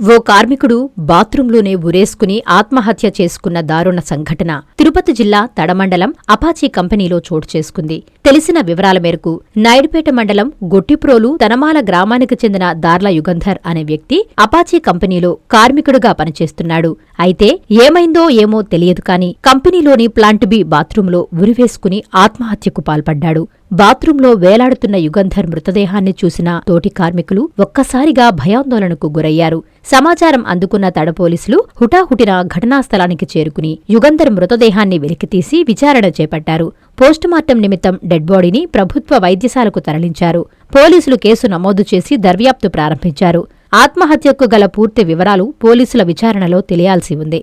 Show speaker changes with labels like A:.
A: ఓ కార్మికుడు బాత్రూంలోనే ఉరేసుకుని ఆత్మహత్య చేసుకున్న దారుణ సంఘటన తిరుపతి జిల్లా తడమండలం అపాచీ కంపెనీలో చోటు చేసుకుంది. తెలిసిన వివరాల మేరకు నాయుడుపేట మండలం గొట్టిప్రోలు తనమాల గ్రామానికి చెందిన దార్ల యుగంధర్ అనే వ్యక్తి అపాచీ కంపెనీలో కార్మికుడుగా పనిచేస్తున్నాడు. అయితే ఏమైందో ఏమో తెలియదు కాని కంపెనీలోని ప్లాంట్ బి బాత్రూంలో ఉరివేసుకుని ఆత్మహత్యకు పాల్పడ్డాడు. బాత్రూంలో వేలాడుతున్న యుగంధర్ మృతదేహాన్ని చూసిన తోటి కార్మికులు ఒక్కసారిగా భయాందోళనకు గురయ్యారు. సమాచారం అందుకున్న తడ పోలీసులు హుటాహుటిన ఘటనా స్థలానికి చేరుకుని యుగంధర్ మృతదేహాన్ని వెలికితీసి విచారణ చేపట్టారు. పోస్టుమార్టం నిమిత్తం డెడ్ బాడీని ప్రభుత్వ వైద్యశాలకు తరలించారు. పోలీసులు కేసు నమోదు చేసి దర్యాప్తు ప్రారంభించారు. ఆత్మహత్యకు గల పూర్తి వివరాలు పోలీసుల విచారణలో తెలియాల్సి ఉంది.